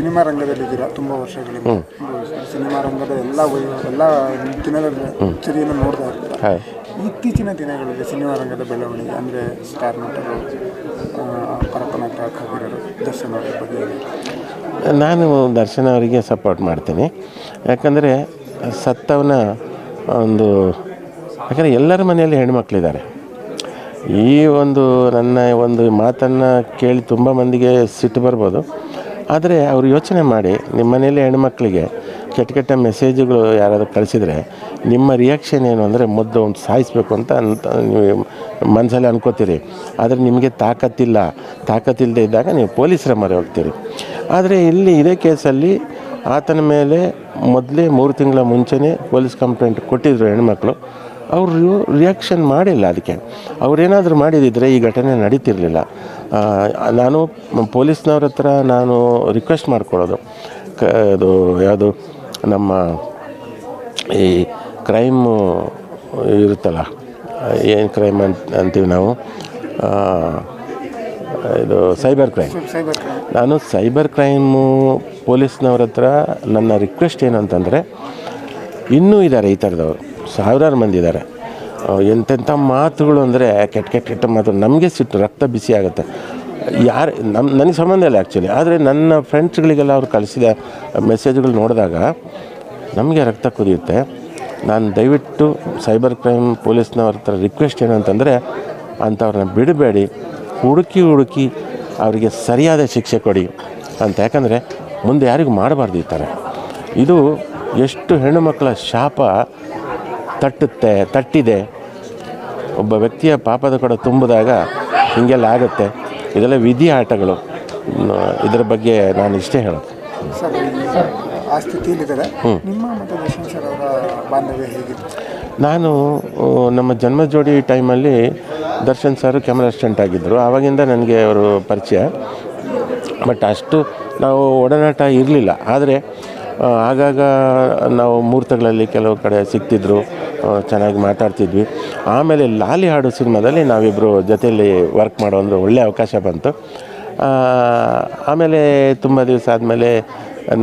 Cinema ರಂಗದಲ್ಲಿದ್ದೀರಾ ತುಂಬ ವರ್ಷಗಳಿಂದ. Cinema ರಂಗದ ಎಲ್ಲ ಎಲ್ಲ ದಿನದ ಚರಿಯನ್ನು ನೋಡ್ತಾ ಇರ್ತೀರಾ? ಇತ್ತೀಚಿನ ದಿನಗಳಲ್ಲಿ ಸಿನಿಮಾ ರಂಗದ ಬೆಳವಣಿಗೆ ಅಂದರೆ ಸ್ಟಾರ್ ನಟರು ಕವಿರರು ದರ್ಶನ್ ಅವರ ಬಗ್ಗೆ ನಾನು ದರ್ಶನ್ ಅವರಿಗೆ ಸಪೋರ್ಟ್ ಮಾಡ್ತೀನಿ. ಯಾಕಂದರೆ ಸತ್ತವನ ಒಂದು ಯಾಕಂದರೆ ಎಲ್ಲರ ಮನೆಯಲ್ಲಿ ಹೆಣ್ಮಕ್ಳಿದ್ದಾರೆ. ಈ ಒಂದು ನನ್ನ ಒಂದು ಮಾತನ್ನು ಕೇಳಿ ತುಂಬ ಮಂದಿಗೆ ಸಿಟ್ಟು ಬರ್ಬೋದು. ಆದರೆ ಅವರು ಯೋಚನೆ ಮಾಡಿ ನಿಮ್ಮ ಮನೆಯಲ್ಲಿ ಹೆಣ್ಮಕ್ಳಿಗೆ ಕೆಟ್ಟ ಕೆಟ್ಟ ಮೆಸೇಜ್ಗಳು ಯಾರಾದರೂ ಕಳಿಸಿದರೆ ನಿಮ್ಮ ರಿಯಾಕ್ಷನ್ ಏನು ಅಂದರೆ ಮೊದಲು ಒಂದು ಸಾಯಿಸ್ಬೇಕು ಅಂತ ನೀವು ಮನಸ್ಸಲ್ಲಿ ಅನ್ಕೋತೀರಿ. ಆದರೆ ನಿಮಗೆ ತಾಕತ್ತಿಲ್ಲ. ತಾಕತ್ತಿಲ್ಲದೆ ಇದ್ದಾಗ ನೀವು ಪೊಲೀಸರ ಮರೆ ಹೋಗ್ತೀರಿ. ಆದರೆ ಇಲ್ಲಿ ಇದೇ ಕೇಸಲ್ಲಿ ಆತನ ಮೇಲೆ ಮೊದಲೇ ಮೂರು ತಿಂಗಳ ಮುಂಚೆನೇ ಪೊಲೀಸ್ ಕಂಪ್ಲೇಂಟ್ ಕೊಟ್ಟಿದ್ದರು ಹೆಣ್ಮಕ್ಳು. ಅವರು ರಿಯಾಕ್ಷನ್ ಮಾಡಿಲ್ಲ ಅದಕ್ಕೆ. ಅವರೇನಾದರೂ ಮಾಡಿದಿದ್ರೆ ಈ ಘಟನೆ ನಡೀತಿರಲಿಲ್ಲ. ನಾನು ಪೊಲೀಸ್ನವ್ರ ಹತ್ರ ನಾನು ರಿಕ್ವೆಸ್ಟ್ ಮಾಡ್ಕೊಳ್ಳೋದು. ಕ, ಅದು ಯಾವುದು, ನಮ್ಮ ಈ ಕ್ರೈಮು ಇರುತ್ತಲ್ಲ, ಏನು ಕ್ರೈಮ್ ಅಂತ, ಅಂತೀವಿ ನಾವು? ಇದು ಸೈಬರ್ ಕ್ರೈಮ್ ನಾನು ಸೈಬರ್ ಕ್ರೈಮು ಪೊಲೀಸ್ನವ್ರ ಹತ್ರ ನನ್ನ ರಿಕ್ವೆಸ್ಟ್ ಏನು ಅಂತಂದರೆ ಇನ್ನೂ ಇದ್ದಾರೆ ಈ ಥರದವರು ಸಾವಿರಾರು ಮಂದಿ ಇದ್ದಾರೆ. ಎಂತೆಂಥ ಮಾತುಗಳು ಅಂದರೆ ಕೆಟ್ಟ ಕೆಟ್ಟ ಕೆಟ್ಟ ಮಾತು. ನಮಗೆ ಸಿಟ್ಟು, ರಕ್ತ ಬಿಸಿ ಆಗುತ್ತೆ. ಯಾರು ನಮ್ಮ ನನಗೆ ಸಂಬಂಧ ಇಲ್ಲ ಆ್ಯಕ್ಚುಲಿ ಆದರೆ ನನ್ನ ಫ್ರೆಂಡ್ಸ್ಗಳಿಗೆಲ್ಲ ಅವ್ರು ಕಳಿಸಿದ ಮೆಸೇಜ್ಗಳು ನೋಡಿದಾಗ ನಮಗೆ ರಕ್ತ ಕುದಿಯುತ್ತೆ. ನಾನು ದಯವಿಟ್ಟು ಸೈಬರ್ ಕ್ರೈಮ್ ಪೊಲೀಸ್ನವ್ರ ಹತ್ರ ರಿಕ್ವೆಸ್ಟ್ ಏನಂತಂದರೆ ಅಂಥವ್ರನ್ನ ಬಿಡಬೇಡಿ. ಹುಡುಕಿ ಹುಡುಕಿ ಅವರಿಗೆ ಸರಿಯಾದ ಶಿಕ್ಷೆ ಕೊಡಿ ಅಂತ. ಯಾಕಂದರೆ ಮುಂದೆ ಯಾರಿಗೂ ಮಾಡಬಾರ್ದು ಈ ಇದು ಎಷ್ಟು ಹೆಣ್ಣು ಮಕ್ಕಳ ಶಾಪ ತಟ್ಟುತ್ತೆ ತಟ್ಟಿದೆ. ಒಬ್ಬ ವ್ಯಕ್ತಿಯ ಪಾಪದ ಕೂಡ ತುಂಬಿದಾಗ ಹೀಗೆಲ್ಲ ಆಗುತ್ತೆ. ಇದೆಲ್ಲ ವಿಧಿ ಆಟಗಳು. ಇದರ ಬಗ್ಗೆ ನಾನು ಇಷ್ಟೇ ಹೇಳೋದು. ನಾನು ನಮ್ಮ ಜನ್ಮ ಜೋಡಿ ಟೈಮಲ್ಲಿ ದರ್ಶನ್ ಸರ್ ಕ್ಯಾಮ್ರಾ ಅಸಿಸ್ಟೆಂಟ್ ಆಗಿದ್ದರು. ಆವಾಗಿಂದ ನನಗೆ ಅವರು ಪರಿಚಯ. ಬಟ್ ಅಷ್ಟು ನಾವು ಒಡನಾಟ ಇರಲಿಲ್ಲ. ಆದರೆ ಆಗಾಗ ನಾವು ಮುಹೂರ್ತಗಳಲ್ಲಿ ಕೆಲವು ಕಡೆ ಸಿಗ್ತಿದ್ರು ಚೆನ್ನಾಗಿ ಮಾತಾಡ್ತಿದ್ವಿ. ಆಮೇಲೆ ಲಾಲಿ ಹಾಡು ಸಿನಿಮಾದಲ್ಲಿ ನಾವಿಬ್ಬರು ಜೊತೆಯಲ್ಲಿ ವರ್ಕ್ ಮಾಡೋ ಒಂದು ಒಳ್ಳೆಯ ಅವಕಾಶ ಬಂತು. ಆಮೇಲೆ ತುಂಬ ದಿವಸ ಆದಮೇಲೆ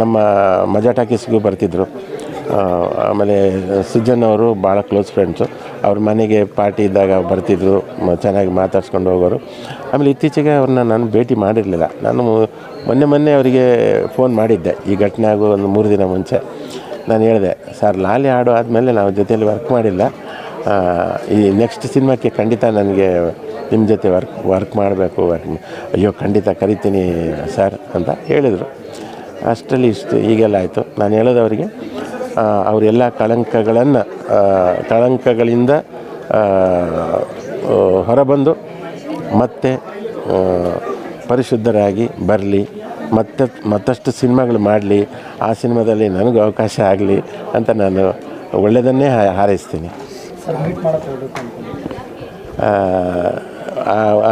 ನಮ್ಮ ಮಜಾ ಟಾಕೀಸ್ಗೂ ಬರ್ತಿದ್ದರು ಆಮೇಲೆ ಸುಜನ್ ಅವರು ಭಾಳ ಕ್ಲೋಸ್ ಫ್ರೆಂಡ್ಸು ಅವ್ರ ಮನೆಗೆ ಪಾರ್ಟಿ ಇದ್ದಾಗ ಬರ್ತಿದ್ರು ಚೆನ್ನಾಗಿ ಮಾತಾಡ್ಸ್ಕೊಂಡು ಹೋಗೋರು. ಆಮೇಲೆ ಇತ್ತೀಚೆಗೆ ಅವ್ರನ್ನ ನಾನು ಭೇಟಿ ಮಾಡಿರಲಿಲ್ಲ. ನಾನು ಮೊನ್ನೆ ಮೊನ್ನೆ ಅವರಿಗೆ ಫೋನ್ ಮಾಡಿದ್ದೆ. ಈ ಘಟನೆ ಆಗೋ ಒಂದು ಮೂರು ದಿನ ಮುಂಚೆ. ನಾನು ಹೇಳಿದೆ, ಸರ್, ಲಾಲಿ ಹಾಡು ಆದಮೇಲೆ ನಾವು ಜೊತೆಯಲ್ಲಿ ವರ್ಕ್ ಮಾಡಿಲ್ಲ. ಈ ನೆಕ್ಸ್ಟ್ ಸಿನಿಮಾಕ್ಕೆ ಖಂಡಿತ ನನಗೆ ನಿಮ್ಮ ಜೊತೆ ವರ್ಕ್ ವರ್ಕ್ ಮಾಡಬೇಕು. ವರ್ಕ್ ಅಯ್ಯೋ, ಖಂಡಿತ ಕರಿತೀನಿ ಸರ್ ಅಂತ ಹೇಳಿದರು. ಅಷ್ಟರಲ್ಲಿ ಇಷ್ಟು, ಈಗೆಲ್ಲ ಆಯಿತು. ನಾನು ಹೇಳೋದವರಿಗೆ ಅವರೆಲ್ಲ ಕಳಂಕಗಳನ್ನು ಕಳಂಕಗಳಿಂದ ಹೊರಬಂದು ಮತ್ತೆ ಪರಿಶುದ್ಧರಾಗಿ ಬರಲಿ, ಮತ್ತೆ ಮತ್ತಷ್ಟು ಸಿನಿಮಾಗಳು ಮಾಡಲಿ, ಆ ಸಿನಿಮಾದಲ್ಲಿ ನನಗೂ ಅವಕಾಶ ಆಗಲಿ ಅಂತ ನಾನು ಒಳ್ಳೆಯದನ್ನೇ ಹಾರೈಸ್ತೀನಿ.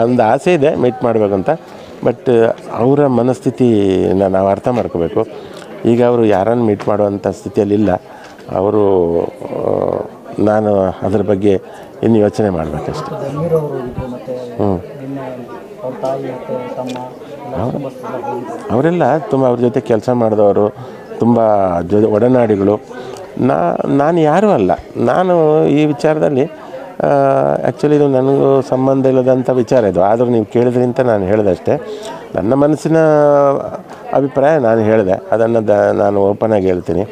ಒಂದು ಆಸೆ ಇದೆ ಮೀಟ್ ಮಾಡಬೇಕಂತ ಬಟ್ ಅವರ ಮನಸ್ಥಿತಿನ ನಾವು ಅರ್ಥ ಮಾಡ್ಕೋಬೇಕು. ಈಗ ಅವರು ಯಾರನ್ನು ಮೀಟ್ ಮಾಡುವಂಥ ಸ್ಥಿತಿಯಲ್ಲಿಲ್ಲ ಅವರು ನಾನು ಅದರ ಬಗ್ಗೆ ಇನ್ನು ಯೋಚನೆ ಮಾಡಬೇಕಷ್ಟೆ. ಹ್ಞೂ ಅವರೆಲ್ಲ ತುಂಬ ಅವ್ರ ಜೊತೆ ಕೆಲಸ ಮಾಡಿದವರು, ತುಂಬ ಜೊ, ಒಡನಾಡಿಗಳು. ನಾ, ನಾನು ಯಾರೂ ಅಲ್ಲ. ನಾನು ಈ ವಿಚಾರದಲ್ಲಿ ಆ್ಯಕ್ಚುಲಿ ಇದು ನನಗೂ ಸಂಬಂಧ ಇಲ್ಲದಂಥ ವಿಚಾರ ಇದು. ಆದರೂ ನೀವು ಕೇಳಿದ್ರಿಂತ ನಾನು ಹೇಳಿದಷ್ಟೇ. ನನ್ನ ಮನಸ್ಸಿನ ಅಭಿಪ್ರಾಯ ನಾನು ಹೇಳಿದೆ. ಅದನ್ನು ದ ನಾನು ಓಪನಾಗಿ ಹೇಳ್ತೀನಿ.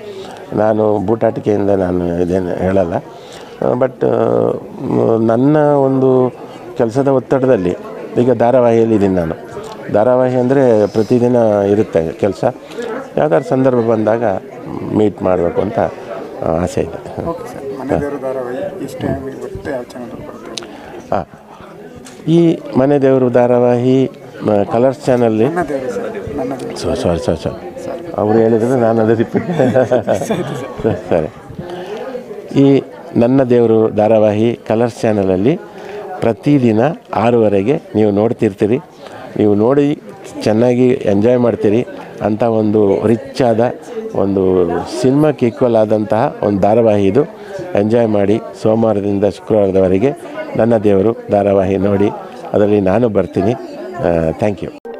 ನಾನು ಬೂಟಾಟಿಕೆಯಿಂದ ನಾನು ಇದೇನು ಹೇಳಲ್ಲ. ಬಟ್ ನನ್ನ ಒಂದು ಕೆಲಸದ ಒತ್ತಡದಲ್ಲಿ ಈಗ ಧಾರಾವಾಹಿಯಲ್ಲಿ ಇದ್ದೀನಿ ನಾನು. ಧಾರಾವಾಹಿ ಅಂದರೆ ಪ್ರತಿದಿನ ಇರುತ್ತೆ ಕೆಲಸ. ಯಾವ್ದಾದ್ರು ಸಂದರ್ಭ ಬಂದಾಗ ಮೀಟ್ ಮಾಡಬೇಕು ಅಂತ ಆಸೆ ಇದೆ. ಹಾಂ ಈ ಮನೆ ದೇವರು ಧಾರಾವಾಹಿ ಕಲರ್ಸ್ ಚಾನಲ್ಲಿ ಸರ್ ಸಾರಿ ಸಾರಿ ಸಾರಿ ಅವರು ಹೇಳಿದ್ರೆ ನಾನು ಅದೇ ರಿಪೀಟ್ ಸರಿ. ಈ ನನ್ನ ದೇವರು ಧಾರಾವಾಹಿ ಕಲರ್ಸ್ ಚಾನಲಲ್ಲಿ ಪ್ರತಿದಿನ ಆರೂವರೆಗೆ ನೀವು ನೋಡ್ತಿರ್ತೀರಿ. ನೀವು ನೋಡಿ ಚೆನ್ನಾಗಿ ಎಂಜಾಯ್ ಮಾಡ್ತೀರಿ. ಅಂತ ಒಂದು ರಿಚ್ ಆದ ಒಂದು ಸಿನಿಮಾಕ್ಕೆ ಈಕ್ವಲ್ ಆದಂತಹ ಒಂದು ಧಾರಾವಾಹಿ ಇದು. ಎಂಜಾಯ್ ಮಾಡಿ ಸೋಮವಾರದಿಂದ ಶುಕ್ರವಾರದವರೆಗೆ ನನ್ನ ದೇವರು ಧಾರಾವಾಹಿ ನೋಡಿ. ಅದರಲ್ಲಿ ನಾನು ಬರ್ತೀನಿ. Uh, thank you.